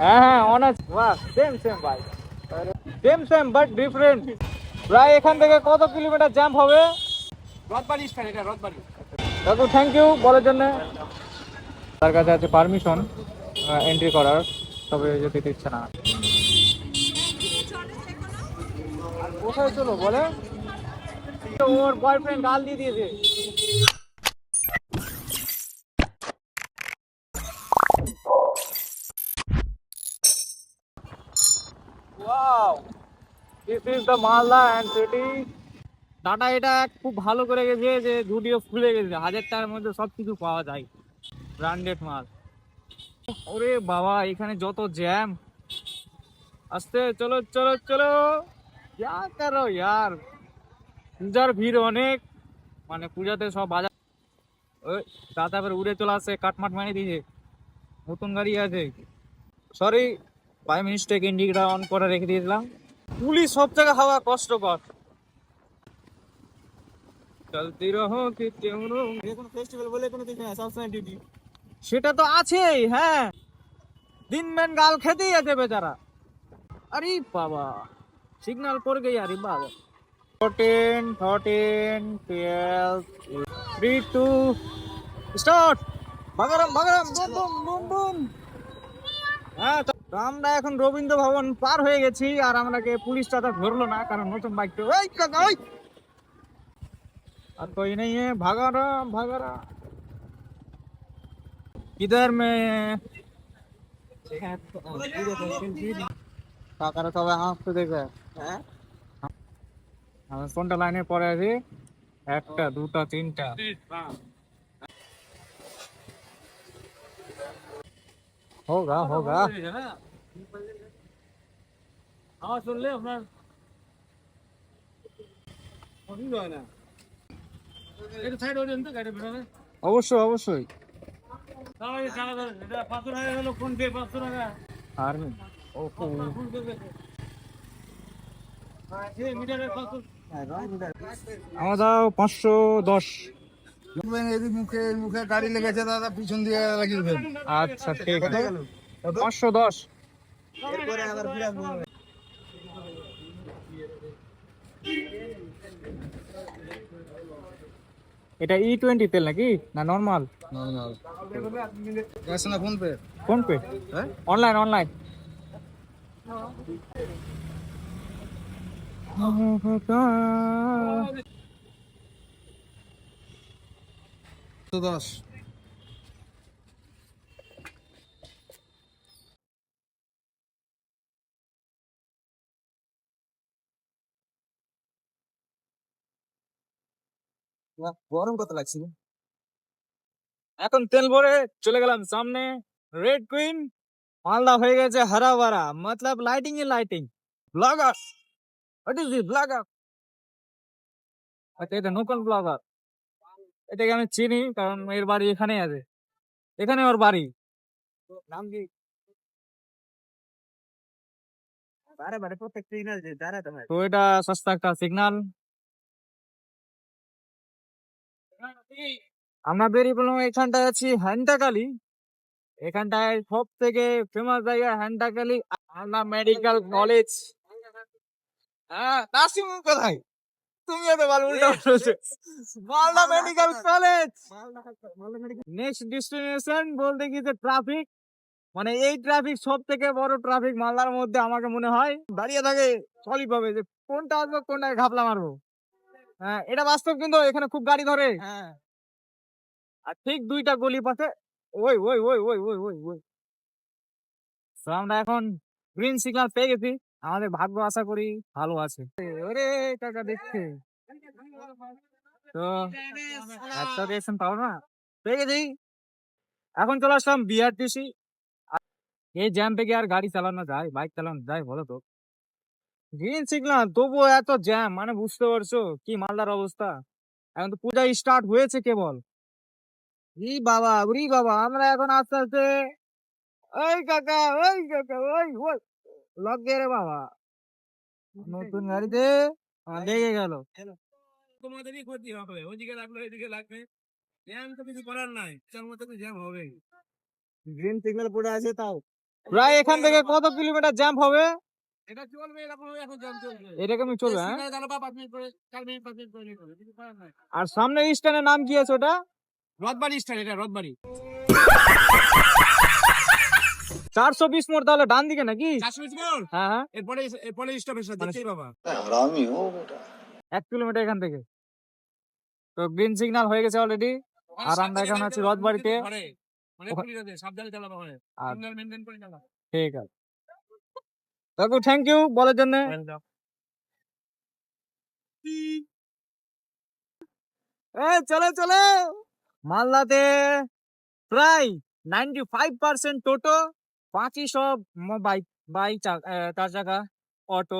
হ্যাঁ হ্যাঁ অন আছে। বাহ সেম সেম ভাই। সেম সেম বাট ডিফারেন্ট প্রায় এখান থেকে কত কিলোমিটার জাম্প হবে? রথবাড়ি স্ট্যান্ড এটা রথবাড়ি। কাকু থ্যাংক ইউ বলার জন্য। তার কাছে আছে পারমিশন এন্ট্রি করার। তবে যেতে দিচ্ছে না। কোথায় চলো বলে? ওর বয়ফ্রেন্ড গাল দিয়ে দিয়েছে। Wow this is the Malda and city tata এটা খুব ভালো করে গেছে যে ঝুডিও খুলে গেছে। হাজার টাকার মধ্যে সব কিছু পাওয়া যায়। ব্র্যান্ডেড মাল। ওরে বাবা, এখানে যত জ্যাম আস্তে, চলো চলো চলো। যা করো ইয়ার পূজার ভিড় অনেক। মানে পূজাতে সব বাজার ওই দাদা এবার উড়ে চলে আসছে কাটমাট মারি দিয়েছে। নতুন গাড়ি আছে। Sorry by mistake indicator on করে রেখে দিয়েছিলাম পুলিশ সব জায়গায় হাওয়া কষ্টকর। চলতি রহো কি কোনো ফেস্টিভ্যাল বলে কোনো কিছু না সবসময় ডিউটি সেটা তো আছেই হ্যাঁ। দিন ম্যান গাল খেতেই আছে বেচারা। আরে বাবা সিগন্যাল পড়ে গই আরে বাবা। Fourteen thirteen twelve three two start বাগারাম বাগারাম বুম বুম বুম বুম। হ্যাঁ তো তো আমরা এখন রবীন্দ্র ভবন পার হয়ে গেছি আর আমাকে পুলিশটা তো ধরলো না কারণ নতুন বাইক তো ওই কাকা ওই আর कोई नहीं है भागा रहा भागा रहा किधर में কাকারা সবাই হাসতে দেখবে হ্যাঁ আমি কোনটা লাইনে পরে আছি একটা দুটা তিনটা এটা পাঁচশো টাকা হলো ফোন পে পাঁচশো টাকা আর হ্যাঁ আমার দাও পাঁচশো দশ মুখে মুখে গাড়ি লেগেছে দাদা পিছন দিয়ে লাগিয়ে আচ্ছা ঠিক আছে। পাঁচশো দশ। এটা ই টোয়েন্টি তেল নাকি? না নর্মাল ক্যাশ না ফোন পে ফোন পে হ্যাঁ। অনলাইন অনলাইন দশ গরম কত লাগছে? এখন তেল ভরে চলে গেলাম সামনে। রেড কুইন মালদা হয়ে গেছে হারা বারা মতলব lighting A lighting blogger what is this blogger আচ্ছা এটা নকল ব্লগার এটাকে আমি চিনি কারণ এর বাড়ি এখানেই আছে। এখানে ওর বাড়ি। নাম কি? বারে বারে প্রত্যেক সিগন্যাল যে দাঁড়াতে হয় তো এটা সস্তা একটা সিগনাল আমরা বেরিয়ে পড়লাম এখানটায় আছি হ্যান্টাকালি এখানটায় সব থেকে ফেমাস জায়গা হ্যান্টাকালি আন্না মেডিকেল কলেজ হ্যাঁ নার্সিং কোথায়? তুমি এত ভালো উল্টা বলছো। Malda medical college next destination বলতে কি যে ট্রাফিক মানে এই ট্রাফিক সব থেকে বড় ট্রাফিক মালদার মধ্যে আমাকে মনে হয়। দাঁড়িয়ে থাকে যে কোনটা আসব কোনটায় ঘাপলা মারবো। হ্যাঁ এটা বাস্তব কিন্তু এখানে খুব গাড়ি ধরে। হ্যাঁ। আর ঠিক দুইটা গলি পাশে ওই ওই ওই ওই ওই ওই ওই। তো আমরা এখন গ্রিন সিগন্যাল পেয়ে গেছি। আমাদের ভাগ্য আশা করি ভালো আছে। ওরে কাকা দেখছে তো একটা পাবো না। এখন চলে আসলাম বিআরটিসি এই জ্যাম থেকে আর গাড়ি চালানো যায়, বাইক চালানো যায় বলো তো। গ্রিন সিগন্যাল, তবুও এত জ্যাম মানে বুঝতে পারছ কি মালদার অবস্থা। এখন তো পূজা স্টার্ট হয়েছে কেবল। ই বাবা উরি বাবা, আমরা এখন আস্তে আস্তে, ওই কাকা ওই কাকা, ওই ওই। লগে রে বাবা। নতুন গাড়িতে লেগে গেল। তোমাদেরই ক্ষতি হবে ওদিকে লাগল এদিকে লাগবে জ্যাম তো কিছু করার নাই তার মধ্যে তো জ্যাম হবে গ্রিন সিগন্যাল পড়ে আছে তাও। প্রায় এখান থেকে কত কিলোমিটার জ্যাম্প হবে? এটা চলবে এরকম এখন জ্যাম চলবে। এরকম চলবে হ্যাঁ? সিগন্যাল দাঁড়াবা পাঁচ মিনিট করে চার মিনিট পাঁচ মিনিট হবে কিছু করার নাই। আর সামনে স্ট্যান্ডের নাম কি আছে ওটা? রথবাড়ি স্ট্যান্ড এটা রথবাড়ি। চারশো বিশ মোড় তাহলে ডান দিকে নাকি? হ্যাঁ হ্যাঁ। এরপরে এরপরে স্টপেজ মানে- দেখতেই বাবা? এক কিলোমিটার এখান থেকে। তো গ্রিন সিগন্যাল হয়ে গেছে অলরেডি আর আমরা এখন আছি মানে করে চালা। ঠিক আছে। কাকু থ্যাংক ইউ বলার জন্য। এ চলে চলে। মালদাতে প্রায় নাইনটি ফাইভ পার্সেন্ট টোটো। বাকি সব বাইক বাইক চার চাকা অটো।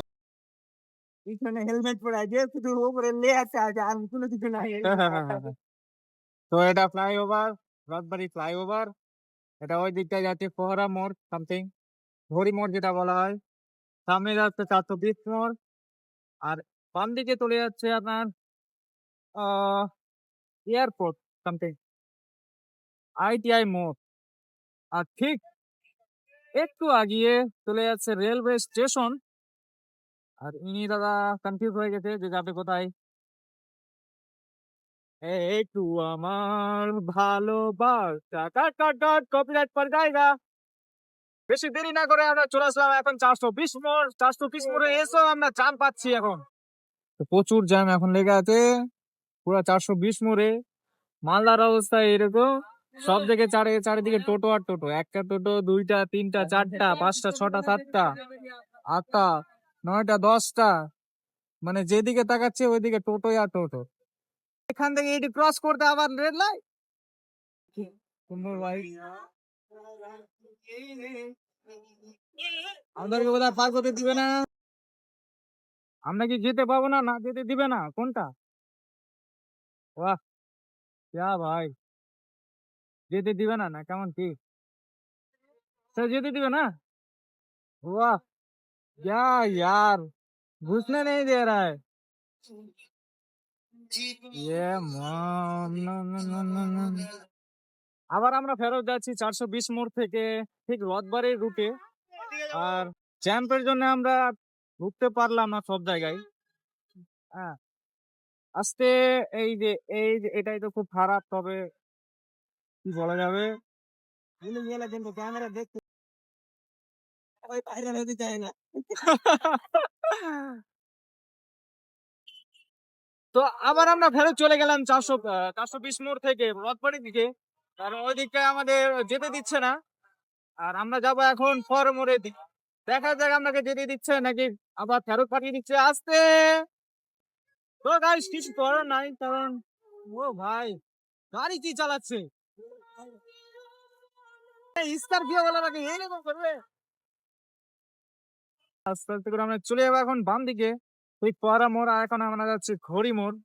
পিছনে হেলমেট পরে আছে শুধু উপরে লে আছে আর কোনো কিছু নাই। তো এটা ফ্লাইওভার রথবাড়ি ফ্লাইওভার এটা ওই দিকটায় যাচ্ছে ফোহরা মোড় সামথিং ঘড়ি মোড় যেটা বলা হয়। সামনে যাচ্ছে চারশো বিশ মোড় আর বাম দিকে চলে যাচ্ছে আপনার এয়ারপোর্ট সামথিং আইটিআই মোড়। আর ঠিক একটু আগিয়ে চলে যাচ্ছে রেলওয়ে স্টেশন। আর ইনি দাদা কনফিউজ হয়ে গেছে যে যাবে কোথায়। একটু আমার ভালোবাসা। কাট কাট কাট কপিরাইট পর জায়গা। বেশি দেরি না করে আমরা চলে আসলাম এখন চারশো বিশ মোড়। চারশো বিশ মোড়ে এসো, আমরা জ্যাম পাচ্ছি এখন। প্রচুর জ্যাম এখন লেগে আছে। পুরো চারশো বিশ মোড়ে। মালদার অবস্থা এরকম। সব দিকে চারে, চারিদিকে টোটো আর টোটো। একটা টোটো, দুইটা, তিনটা, চারটা, পাঁচটা, ছটা, সাতটা, আটটা, নয়টা, দশটা। মানে যেদিকে তাকাচ্ছে ওইদিকে টোটোই আর টোটো। এখান থেকে এটি ক্রস করতে আবার রেড লাইট সুন্দর আমাদেরকে বোধহয় পার করতে দিবে না। আমরা কি যেতে পাবো না? না যেতে দিবে না? কোনটা? বাহ! ক্যা ভাই। যেতে দিবে না না কেমন কি স্যার যেতে দিবে না वाह क्या यार घुसने नहीं दे रहा है ये मा- না, না, না, না, না, না। আবার আমরা ফেরত যাচ্ছি চারশো বিশ মোড় থেকে ঠিক রথবাড়ির রুটে আর জ্যাম্পের জন্য আমরা ঢুকতে পারলাম না সব জায়গায় হ্যাঁ আস্তে এই যে এই যে এটাই তো খুব খারাপ তবে কি বলা যাবে? গেলে কিন্তু ক্যামেরা দেখতে ওই ভাইরাল হতে চায় না। তো আবার আমরা ফেরত চলে গেলাম চারশো চারশো বিশ মোড় থেকে রথবাড়ির দিকে। কারণ ওই দিকটায় আমাদের যেতে দিচ্ছে না। আর আমরা যাব এখন ফর মোড়ের দিকে। দেখা যাক আপনাকে যেতে দিচ্ছে নাকি আবার ফেরত পাঠিয়ে দিচ্ছে আসতে। তো গাইস কিছু করার নাই কারণ ও ভাই গাড়ি কি চালাচ্ছে? চলে যাব এখন বাম দিকে। ওই মোড় আর এখন আমরা যাচ্ছি ঘড়ি মোড়।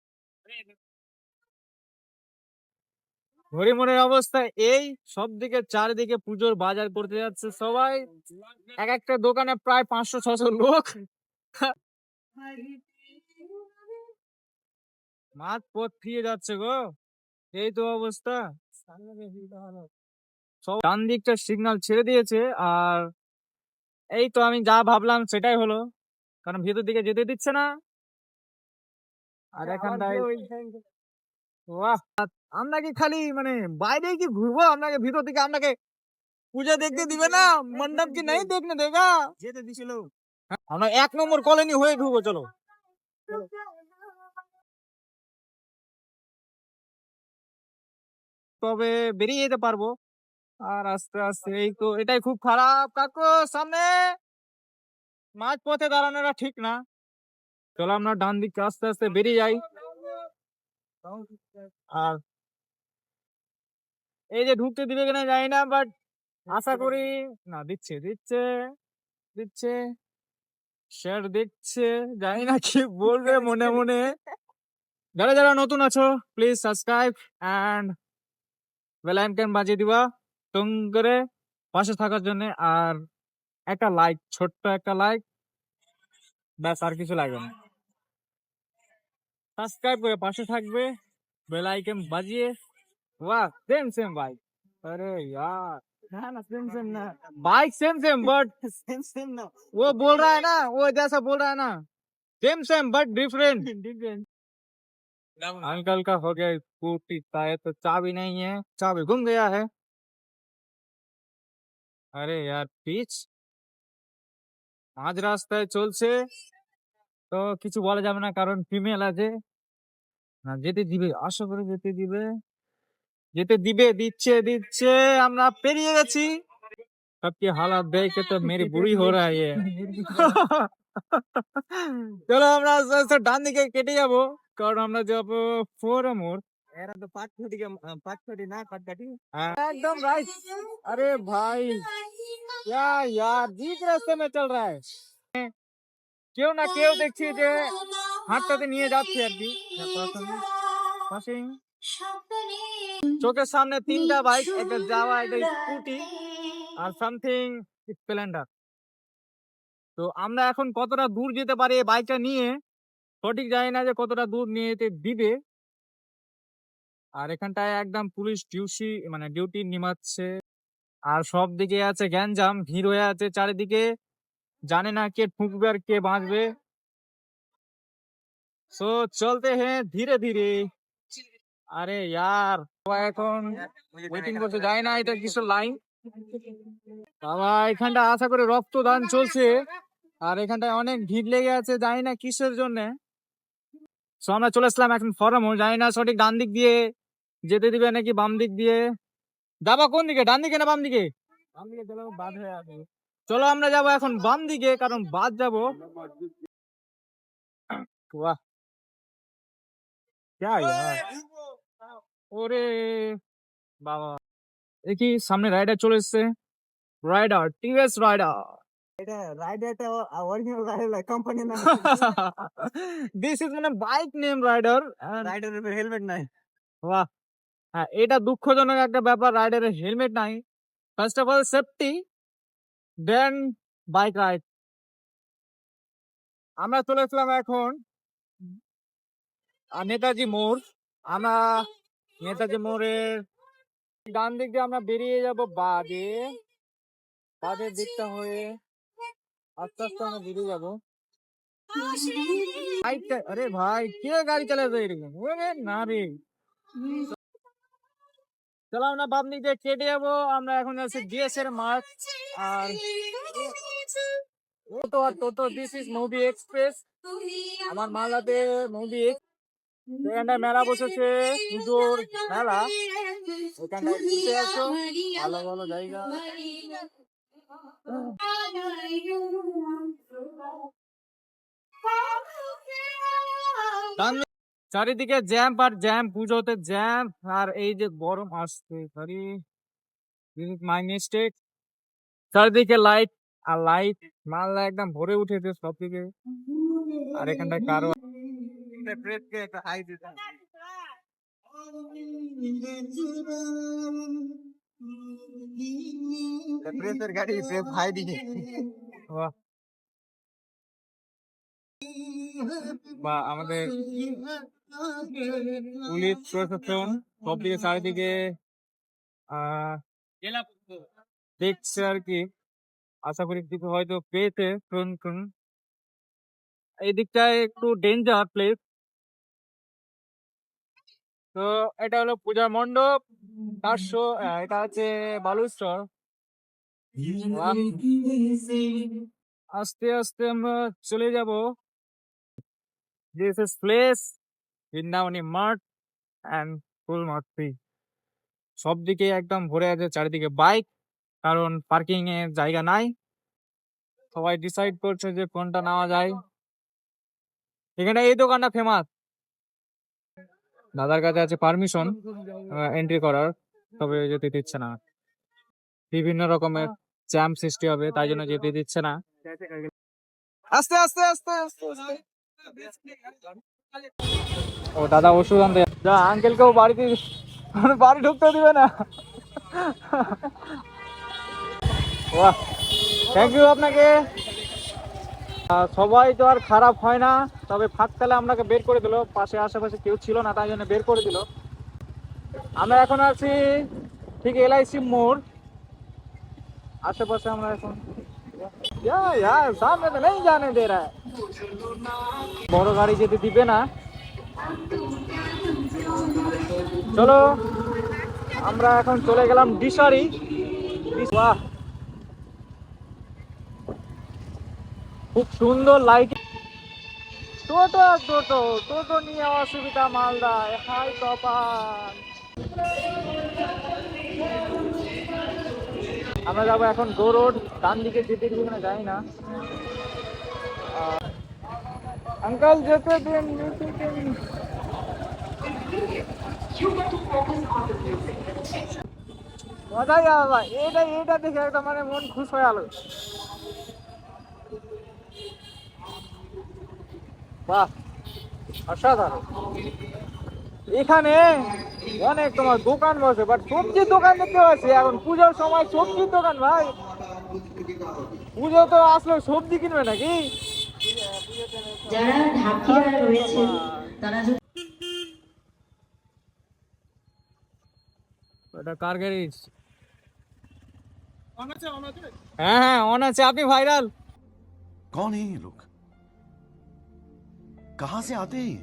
অবস্থা এই সব দিকে চারিদিকে পুজোর বাজার করতে যাচ্ছে সবাই। এক একটা দোকানে প্রায় পাঁচশো, ছশো লোক। মাঠ পথ ফিরে যাচ্ছে গো। এই তো অবস্থা। ডান দিকটা সিগন্যাল ছেড়ে দিয়েছে আর এই তো আমি যা ভাবলাম সেটাই হলো। কারণ ভিতর দিকে যেতে দিচ্ছে না। আর এখানটায় বাহ! আমরা কি খালি মানে বাইরে কি ঘুরবো? আপনাকে ভিতর দিকে আপনাকে পূজা দেখতে দিবে না? মণ্ডপ কি নেই দেগা যেতে দিছিল। আমরা এক নম্বর কলোনি হয়ে ঢুকবো চলো। তবে বেরিয়ে যেতে পারব। আর আস্তে আস্তে এই তো এটাই খুব খারাপ। কাকু, সামনে! মাঝ পথে দাঁড়ানোটা ঠিক না। চলো আমরা ডান দিকে আস্তে আস্তে বেরিয়ে যাই। আর এই যে ঢুকতে দিবে কিনা জানি না বাট আশা করি না, দিচ্ছে দিচ্ছে দিচ্ছে স্যার দেখছে জানি না কি বলবে মনে মনে। যারা যারা নতুন আছো please subscribe and bell icon বাজিয়ে দিবা টং করে পাশে থাকার জন্য আর একটা লাইক ছোট্ট একটা লাইক ব্যাস আর কিছু লাগবে না সাবস্ক্রাইব করে পাশে থাকবে বেল আইকন বাজিয়ে वाह सेम सेम भाई अरे यार ना ना सेम सेम ना bike same same but same same ना वो बोल रहा है ना वो जैसा बोल रहा है ना same same but different different uncle का हो गया स्कूटी टायर तो चाबी नहीं है चाबी गुम गया है আরে यार পিচ মাঝ রাস্তায় চলছে তো কিছু বলা যাবে না কারণ ফিমেল আছে না যেতে দিবে আশা করে যেতে দিবে যেতে দিবে দিচ্ছে দিচ্ছে আমরা পেরিয়ে গেছি सबकी हालत देख के तो मेरी बुरी हो रहा है ये চলো আমরা আস্তে আস্তে ডান দিকে কেটে যাবো কারণ আমরা যাবো ফোরে মোড় एरा तो पाँच छोटी के पाँच छोटी ना पाँच काटी एकदम राइट अरे भाई क्या यार बीच रास्ते में चल रहा है কেউ না কেউ দেখছি যে হাতটাতে নিয়ে যাচ্ছে আর কি পাশেই চোখের সামনে তিনটা বাইক একটা যাওয়া একটা স্কুটি আর সামথিং স্প্লেন্ডার তো আমরা এখন কতটা দূর যেতে পারি এই বাইকটা নিয়ে? সঠিক জানি না যে কতটা দূর নিয়ে যেতে দিবে। আর এখানটায় একদম পুলিশ ডিউটি মানে ডিউটি নিমাচ্ছে। আর সব দিকে আছে গ্যাঞ্জাম, ভিড় হয়ে আছে চারিদিকে। জানে না কে ঠুকবে আর কে বাঁচবে। সো চলতে হ্যাঁ ধীরে ধীরে। আরে ইয়ার এখন ওয়েটিং করতে যায় না এটা কিছু লাইন বাবা, এখানটা আশা করে রক্তদান চলছে। আর এখানটায় অনেক ভিড় লেগে আছে, জানি না কিসের জন্যে। সো আমরা চলে আসলাম এখন ফরম জানি না সঠিক ডান দিক দিয়ে যেতে দিবে নাকি বাম দিক দিয়ে। দাবা কোন দিকে, ডান দিকে না বাম দিকে? বাম দিকে চলো বাদ হয়ে চলো আমরা যাব এখন বাম দিকে, কারণ বাদ যাব। বাহ। ওরে বাবা। দেখি সামনে রাইডার চলে এসছে। রাইডার টিভিএস রাইডার এটা রাইড এটা অরিজিনাল রাইড কোম্পানি না দিস ইজ মানে বাইক নেম রাইডার রাইডারের হেলমেট নাই। বাহ! হ্যাঁ এটা দুঃখজনক একটা ব্যাপার রাইডারের হেলমেট নাই। First of all safety then bike ride আমরা চলে এসলাম এখন নেতাজি মোড়। আমরা নেতাজি মোড়ের ডান দিক দিয়ে আমরা বেরিয়ে যাব বাদে বাদের দিকটা হয়ে আস্তে আস্তে আমরা বেরিয়ে যাব আরে ভাই, কে গাড়ি চালাবে এরকম? ওরে না রে। চলো আমরা বাম দিক দিয়ে কেটে যাব। আমরা এখন যাচ্ছি ডিএস এর মাঠ আর ও তো আর টোটো দিস ইজ মুভি এক্সপ্রেস আমার মালদাতে মুভি এখানটায় মেলা বসেছে পুজোর মেলা ওখানটায় ভালো ভালো জায়গা। চারিদিকে জ্যাম আর জ্যাম, পুজোতে জ্যাম, আর এই যে গরম আসছে সরি মাই মিস্টেক চারিদিকে লাইট আর লাইট মালদা একদম ভরে উঠেছে সব দিকে আর এখানটায় কারও একটা হাই দিতে প্রেসের গাড়ি প্রেস হাই দিকে বা আমাদের পুলিশ প্রশাসন চারিদিকে দেখছে আর কি। আশা করি কিছু হয়তো পেয়েছে শুন শুন এই দিকটায় একটু ডেঞ্জার প্লেস তো এটা হলো পূজা মণ্ডপ। চারশো এটা হচ্ছে বাহ। আস্তে আস্তে আমরা চলে যাব। দিস ইজ প্লেস বৃন্দাবনী মাঠ অ্যান্ড ফুল মাঠি সব দিকে একদম ভরে আছে চারিদিকে বাইক কারণ পার্কিং এর জায়গা নাই। সবাই ডিসাইড করছে যে কোনটা নেওয়া যায়। এখানে এই দোকানটা ফেমাস দাদার কাছে আছে পারমিশন এন্ট্রি করার তবে যেতে দিচ্ছে না। বিভিন্ন রকমের জ্যাম সৃষ্টি হবে তাই জন্য যেতে দিচ্ছে না। আস্তে আস্তে আস্তে আস্তে ও দাদা ওষুধ আনতে যা আঙ্কেলকেও বাড়িতে বাড়ি ঢুকতে দিবে না। বাহ। থ্যাংক ইউ আপনাকে। সবাই তো আর খারাপ হয় না, তবে ফাঁক তালে আপনাকে বের করে দিল, পাশে আশেপাশে কেউ ছিল না, তাই জন্য বের করে দিল। আমরা এখন আছি ঠিক এলআইসি মোড়। আশেপাশে আমরা এখন নেই জানে বড় গাড়ি যেতে দিবে না। চলো, আমরা এখন চলে গেলাম ডিসারি বাহ। খুব সুন্দর লাইট টোটো টোটো টোটো নিয়ে অসুবিধা মালদা হাই কপাল। আমরা যাব এখন গো রোড। ডান দিকে যেতে দিকে না যাই না। আঙ্কাল, যেতে দিন মজাই আলাদা? এটা এটা দেখে একটা মানে মন খুশ হয়ে গেল বাহ অসাধারণ। এখানে অনেক তোমার দোকান বসে বাট সবজির দোকান দেখতে পাচ্ছি। এখন পুজোর সময় সবজির দোকান ভাই। পুজো তো আসলো সবজি কিনবে নাকি? যারা ঢাকিরা কার গ্যারেজ হ্যাঁ হ্যাঁ অন আছে। আপনি ভাইরাল কোন লোক? कहां से आते हैं ये?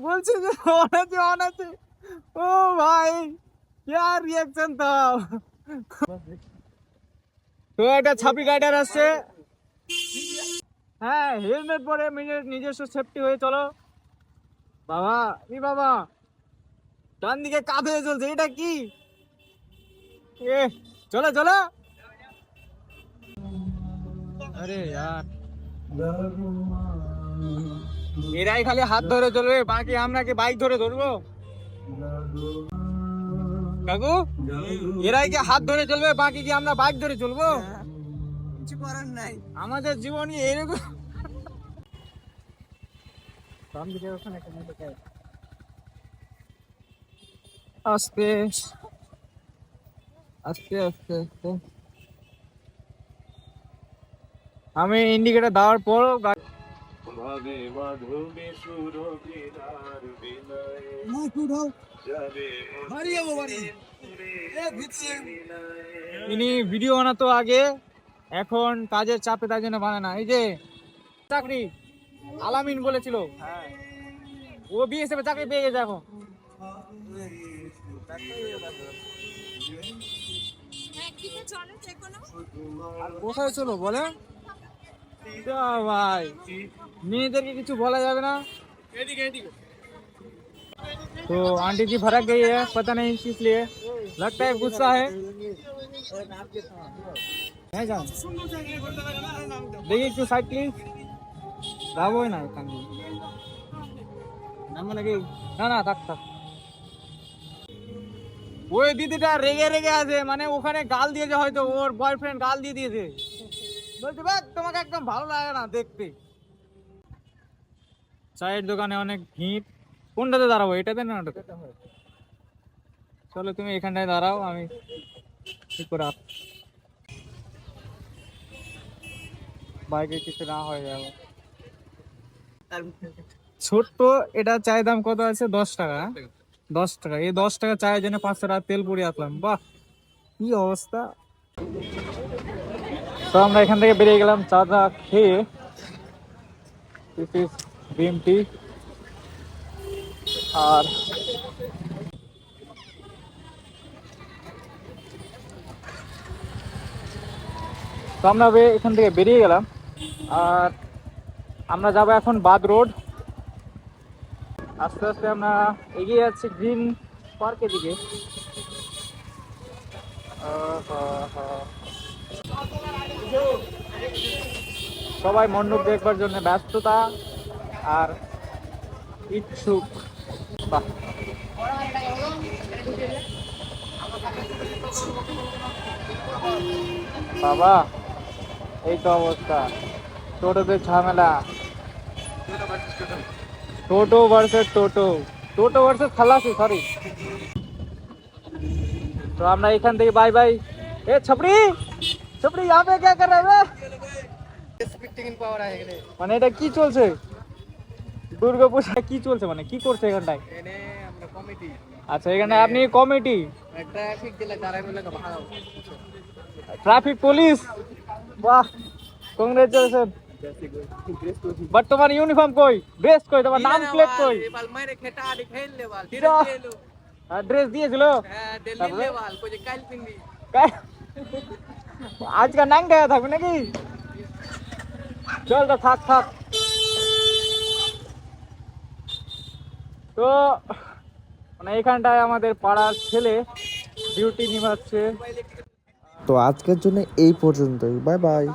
বলছে যে অন আছে অন আছে ও ভাই ইয়ার রিয়াকশন তো তো একটা ছাপি গাইডার আসছে হ্যাঁ হেলমেট পরে নিজের নিজস্ব সেফটি হয়ে চলো বাবা ই বাবা ডান দিকে কাঁধে চলছে এটা কি এ চলো চলো আরে यार এরাই খালি হাত ধরে চলবে বাকি আমরা কি বাইক ধরে ধরবো? কাকু এরাই কি হাত ধরে চলবে বাকি কি আমরা বাইক ধরে চলবো? কিছু করার নাই। আমাদের জীবনই এরকম। আস্তে আস্তে আস্তে আস্তে। আমি ইন্ডিকেটার দেওয়ার পরও গা- ইনি ভিডিও বানাতো আগে এখন কাজের চাপে তার জন্য বানায় না। এই যে চাকরি আলামিন বলেছিল। ও বিএসএফ চাকরি পেয়ে গেছে এখন। কোথায় চলো বলে ভাই মেয়েদেরকে কিছু বলা যাবে না এদিকে এদিকে तो आंटी जी भड़क गई है पता नहीं किस लिए लगता है गुस्सा है है जान देखिए একটু সাইড প্লিজ যাবোই না এখান দিয়ে নামবো নাকি না না থাক থাক ওই দিদিটা রেগে রেগে আছে মানে ওখানে গাল দিয়েছে হয়তো ওর বয়ফ্রেন্ড গাল দিয়ে দিয়েছে বলছে বাদ তোমাকে একদম ভালো লাগে না দেখতে। চায়ের দোকানে অনেক ভিড়। কোনটাতে দাঁড়াবো, এটাতে না ওটাতে? চলো তুমি এখানটায় দাঁড়াও, আমি ঠিক করে বাইকে কিছু না হয়ে যাবে ছোট্ট, এটা চায়ের দাম কত আছে? দশ টাকা? দশ টাকা। এই দশ টাকা চায়ের জন্য পাঁচশো টাকা তেল পুড়িয়ে আসলাম বাহ, কি অবস্থা? তো আমরা এখান থেকে বেরিয়ে গেলাম চা চা খেয়ে। দিস ইজ গ্রিন টি আর তো আমরা এখান থেকে বেরিয়ে গেলাম। আর আমরা যাব এখন বাদ রোড। আস্তে আস্তে আমরা এগিয়ে যাচ্ছি গ্রিন পার্কের দিকে। আহা, সবাই মণ্ডপ দেখবার জন্য ব্যস্ততা আর ইচ্ছুক বাহ বাবা এই তো অবস্থা টোটোতে ঝামেলা টোটো ভার্সেস টোটো টোটো ভার্সেস খালাসি সরি তো আমরা এখান থেকে বাই বাই এ ছপড়ি ছপড়ি यहाँ पे क्या कर रहा है মানে এটা কি চলছে? দুর্গা পূজা কি চলছে মানে কি করছে এখানটায়? আচ্ছা এখানে আপনি কমিটি ট্রাফিক দিলে তারা মিলে ভালো ট্রাফিক পুলিশ বাহ কংগ্রেচুলেশন বাট তোমার ইউনিফর্ম কই? ড্রেস কই? তোমার নাম প্লেট কই? বাল মাইরে খেটা আডি ফেল লে বাল যা। ড্রেস দিয়েছিল। হ্যাঁ দিল্লি তারপরে? লে বাল কই কাল পিন্দি। কা- আজকে নাং গায়ে থাকবে নাকি? চল তো থাক থাক। তো মানে এখানটায় আমাদের পাড়ার ছেলে ডিউটি নিভাচ্ছে। তো আজকের জন্য এই পর্যন্তই। Bye bye